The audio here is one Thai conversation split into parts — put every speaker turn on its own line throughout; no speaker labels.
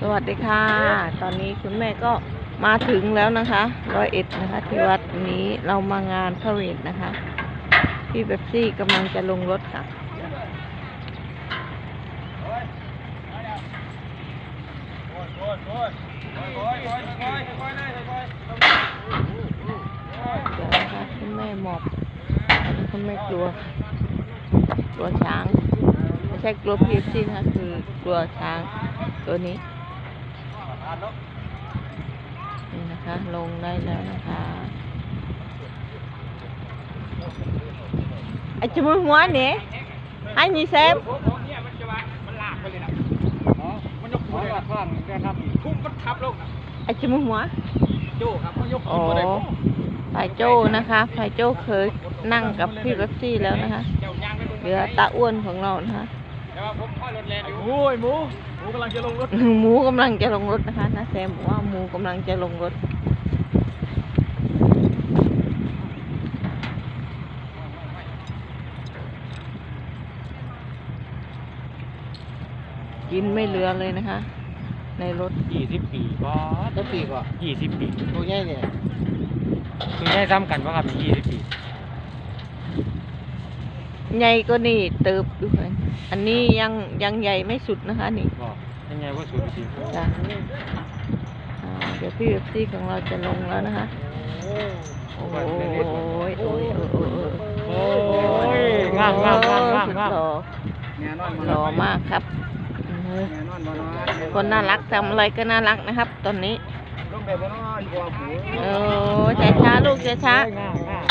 สวัสดีค่ะ ตอนนี้คุณแม่ก็มาถึงแล้วนะคะร้อยเอ็ดนะคะ ที่วัดนี้เรามางานพระเวทนะคะ พี่เบปซี่กำลังจะลงรถค่ะเดี๋ยวคุณแม่หมอบคุณแม่กลัว กลัวช้าง ไม่ใช่กลัวพีเอฟซีนะคะคือกลัวช้างตัวนี้ นี่นะคะ ลงได้แล้วนะคะไอ้จมูกหัวเนี่ยไอ้นี่เซฟ
มันยกหัวเลยข้างนะครับทุ่มมันทับลง
ไอ้จมูกหัว
โจ้ครับมันยก
อ๋อ
หัวเลย
ฝ่ายโจ้นะคะฝ่ายโจ้เคยนั่งกับพี่เบปซี่แล้วนะคะ
เจ้ายางไปบน
เหลือตาอ้วนของเรานะคะ
แต่ว่าผมค่อยรถแรงอยู่โอ้ยหมูหมูกำลังจะลงรถ
หมูกำลังจะลงรถนะคะนะแซมบอกว่าหมูกำลังจะลงรถกินไม่เหลือเลยนะคะ ในรถ
ยี่สิบปีก็
ก็ปีกว่า
ยี่สิบปี
ตัวใหญ่เนี่ย
คือได้ซ้ำกันว่าครับยี่สิบปี
ใหญ่ก็นี่เติบด้วยอันนี้ยังยังใหญ่ไม่สุดนะคะนี่
บอกยังไงว่าสูงจริง
จ้ะอ่าเดี๋ยวพี่เบปซี่ของเราจะลงแล้วนะคะโอ้ยโอ้ยโอ้ยโอ้ยโอ้ย
โอ้ยงามงามงามงามงาม
หล่อ
แน่นอน
หล่อมากครับเออ
แน่นอนบ่เนาะ
คนน่ารักทำอะไรก็น่ารักนะครับ ตอนนี้
ลงแบบบ่เนาะอีกว่าหมู
โอ้ช้าช้าๆลูกช้าช้า
งามงาม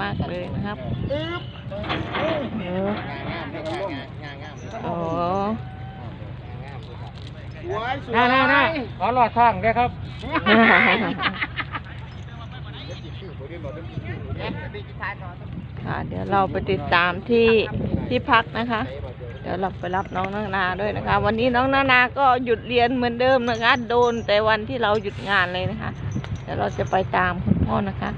มากเลย
นะครับเออ
งามงามงามงาม
โอ้
สวยสวย
น่าน่าน่าขอหลอดทางด้วยครับ
ค่ะเดี๋ยวเราไปติดตามที่ที่พักนะคะ เดี๋ยวเราไปรับน้องนานาด้วยนะคะ วันนี้น้องนานาก็หยุดเรียนเหมือนเดิมนะคะ โดนแต่วันที่เราหยุดงานเลยนะคะ เดี๋ยวเราจะไปตามคุณพ่อนะคะ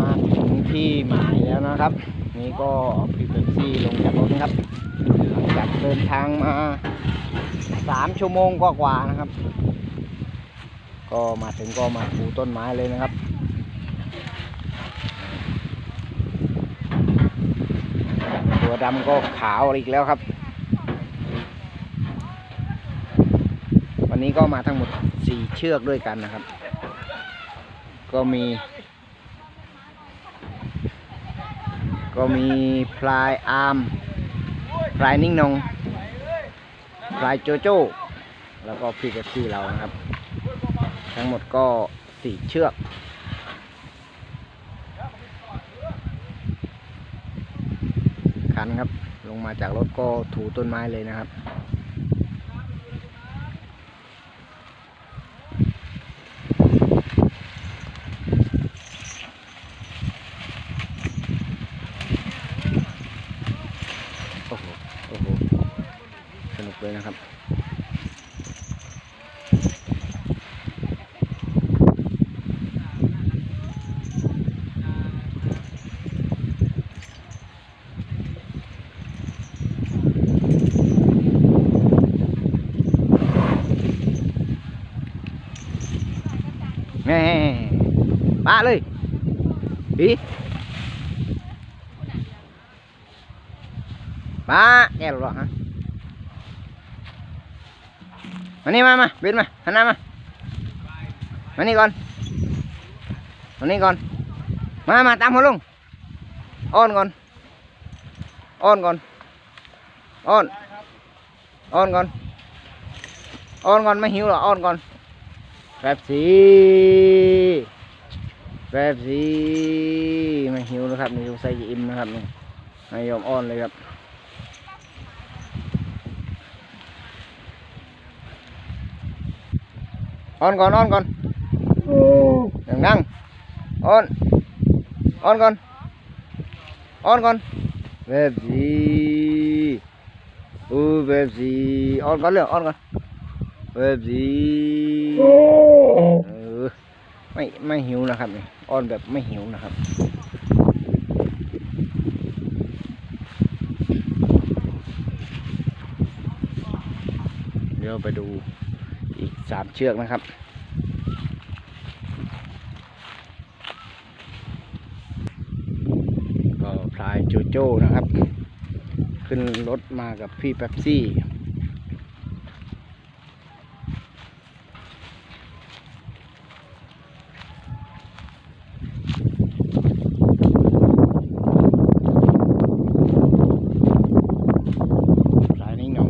มาถึงที่หมายแล้วนะครับ นี่ก็พี่เบปซี่ลงจากรถนะครับหลังจากเดินทางมาสามชั่วโมงกว่าๆนะครับ ก็มาถึงก็มาปูต้นไม้เลยนะครับตัวดำก็ขาวอีกแล้วครับ วันนี้ก็มาทั้งหมดสี่เชือกด้วยกันนะครับ ก็มี ก็มีพลายอาร์มพลายนิ่งนงพลายโจโจ้ แล้วก็พี่เกปซี่เรานะครับ ทั้งหมดก็สี่เชือกคันครับ ลงมาจากรถก็ถูต้นไม้เลยนะครับ โอ้โห โอ้โห สนุก เลยนะครับแม่มาเลยดีมาแย่หรอฮะ มานี่มามาเบนมาหันหน้ามามานี่ก่อนมานี่ก่อนมามาตามหัวลุงอ้อนก่อนอ้อนก่อนอ้อนอ้อนก่อนอ้อนก่อนไม่หิวหรออ้อนก่อนแป๊บสีแป๊บสีไม่หิวนะครับนี่สงสัยจะอิ่มนะครับนี่ไม่ยอมอ้อนเลยครับ on con on con đừng năng on on con on con về gì ừ về gì on con liền on con về gì ừ. ไม่ไม่หิวนะครับนี่อ้อนแบบไม่หิวนะครับเดี๋ยวไปดู อีกสามเชือกนะครับ ก็พลายโจโจ้นะครับ ขึ้นรถมากับพี่แป๊บซี่ สายนิ่งหนอง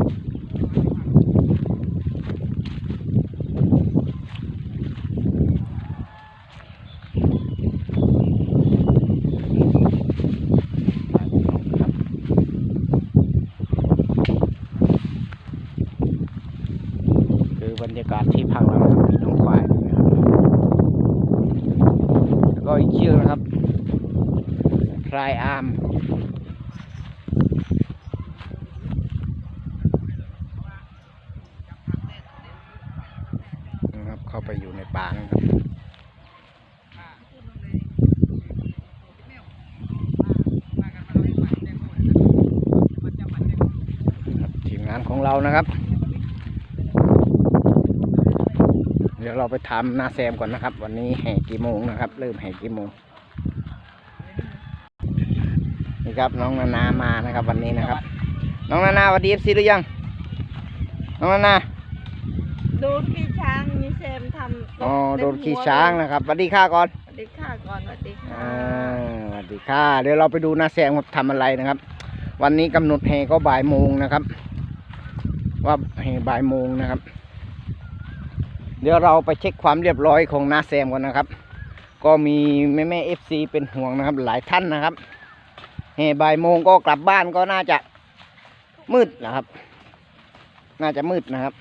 คือบรรยากาศที่พักเรานะครับมีน้องควายด้วยนะครับ แล้วก็อีกเชือกนะครับพลายอาร์ม นะครับเข้า ไปอยู่ในป่านะครับทีมงานของเรานะครับ เดี๋ยวเราไปทำหน้าแซมก่อนนะครับ วันนี้แห่กี่โมงนะครับ เริ่มแห่กี่โมงนี่ครับน้องนานามานะครับ วันนี้นะครับ น้องนานาวัดีเอฟซีหรือยัง น้องนานา
ดนขี้ช้าง เซมทำตก
อ๋อ
เต็ม
โดนขี้
หัว
ช้างนะครับสวัสดีค่ะก่อน
สวัสดีค่ะก่อนสวัสดีค่ะ
อ่าสวัสดีค่ะ เดี๋ยวเราไปดูนาแซมครับทำอะไรนะครับ วันนี้กำหนดแห่ก็บ่ายโมงนะครับ ว่าแห่บ่ายโมงนะครับ เดี๋ยวเราไปเช็คความเรียบร้อยของนาแซมก่อนนะครับ ก็มีแม่แม่เอฟซีเป็นห่วงนะครับ หลายท่านนะครับแห่บ่ายโมงก็กลับบ้านก็น่าจะมืดนะครับ น่าจะมืดนะครับ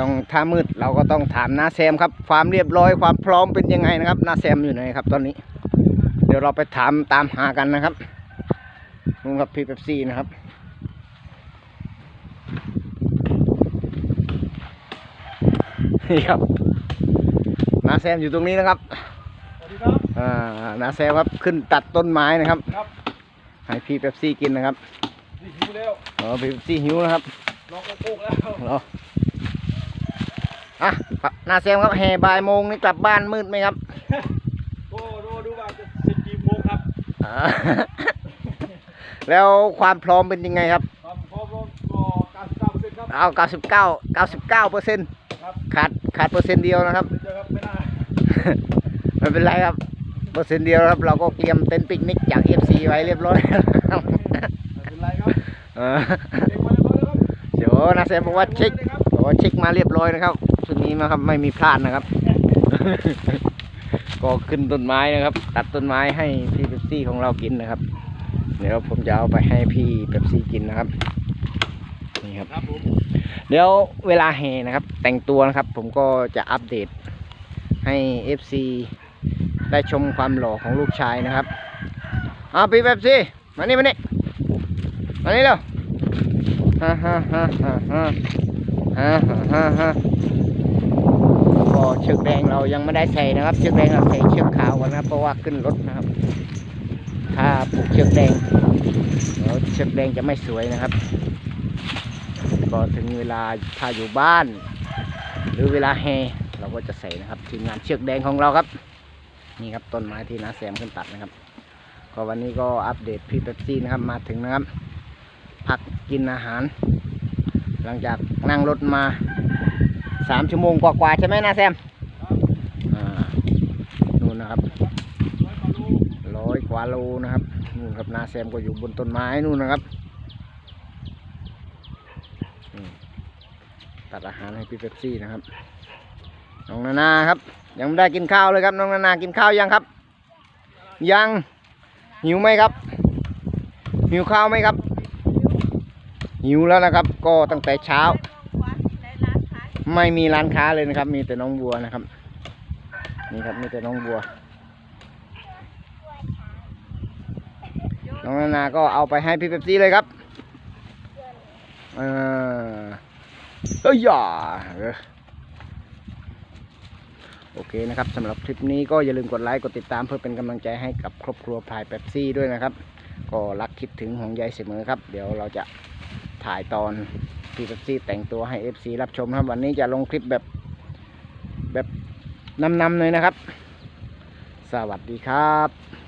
ต้องถ้ามืดเราก็ต้องถามนาแซมครับ ความเรียบร้อยความพร้อมเป็นยังไงนะครับนาแซมอยู่ไหนครับ ตอนนี้ เดี๋ยวเราไปถามตามหากันนะครับนู่นครับพี่เป๊ปซี่นะครับนี่ครับนาแซมอยู่ตรงนี้นะครับ
สวัสดีครับ
อ่านาแซมครับขึ้นตัดต้นไม้นะครับ
ครับ
ให้พี่เป๊ปซี่กินนะครับ
นี่หิวแล้ว
อ๋อพี่เป๊ปซี่หิวนะครับ
น้องก็โกกแล้ว
เหรอ อะนาแซมครับแห่บ่ายโมงนี่กลับบ้านมืดไหมครับ
ก็รอดูว่าจะเสร็จกี่โมงครับ
อ่า แล้วความพร้อมเป็นยังไงครับ
ครับพร้อมก็การสตาร์ทเสร็จครับ
เอา 99 99เปอร์เซ็นต์
ครับ
ขาดขาดเปอร์เซ็นต์เดียวนะครับ
เดี๋ยวเจอครับไม่น่า
ไม่เป็นไรครับ เปอร์เซ็นต์เดียวครับ เราก็เตรียมเต็นท์ปิกนิกจาก FC ไว้เรียบร้อยแล้วครับ
ไม่เป็นไรครับ
เออ
เด็กมาแล้วครับ
เดี๋ยวนาแซมบอกว่าเช็คบอกว่าเช็คมาเรียบร้อยนะครับ ชุดนี้มาครับ ไม่มีพลาดนะครับ ก็ขึ้นต้นไม้นะครับ ตัดต้นไม้ให้พี่เป๊ปซี่ของเรากินนะครับ เดี๋ยวผมจะเอาไปให้พี่เป๊ปซี่กินนะครับนี่ครับ เดี๋ยวเวลาแห่นะครับ แต่งตัวนะครับ ผมก็จะอัปเดตให้ FC ได้ชมความหล่อของลูกชายนะครับเอาพี่เป๊ปซี่มานี่มานี่มานี่เร็วฮ่าฮ่าฮ่าฮ่าฮ่าฮ่าฮ่า เชือกแดงเรายังไม่ได้ใส่นะครับ เชือกแดงเราใส่เชือกขาวก่อนนะเพราะว่าขึ้นรถนะครับ ถ้าผูกเชือกแดงเดี๋ยวเชือกแดงจะไม่สวยนะครับก็ถึงเวลาถ้าอยู่บ้าน หรือเวลาแฮเราก็จะใส่นะครับทีมงานเชือกแดงของเราครับ นี่ครับต้นไม้ที่น้าแซมขึ้นตัดนะครับ ก็วันนี้ก็อัปเดตพี่เป๊ปซี่นะครับมาถึงนะครับ พักกินอาหาร หลังจากนั่งรถมา สามชั่วโมงกว่าๆใช่ไหมนาแซมนู่นนะครับร้อยกว่าโลนะครับนู่นครับนาแซมก็อยู่บนต้นไม้นู่นนะครับตัดอาหารให้พี่เป๊ปซี่นะครับน้องนานาครับ ยังไม่ได้กินข้าวเลยครับน้องนานากินข้าวยังครับ ยังหิวไหมครับ หิวข้าวไหมครับ หิวแล้วนะครับ ก็ตั้งแต่เช้า ไม่มีร้านค้าเลยนะครับ มีแต่น้องบัวนะครับ นี่ครับมีแต่น้องบัว น้องนานาก็เอาไปให้พี่เป๊ปซี่เลยครับเออเอ้ยอย่าโอเคนะครับสำหรับคลิปนี้ก็อย่าลืมกดไลค์กดติดตามเพื่อเป็นกำลังใจให้กับครอบครัวพายเป๊ปซี่ด้วยนะครับ ก็รักคิดถึงห่วงใยเสมอครับ เดี๋ยวเราจะถ่ายตอน พี่เป๊ปซี่แต่งตัวให้เอฟซีรับชมครับ วันนี้จะลงคลิปแบบแบบนำๆเลยนะครับ สวัสดีครับ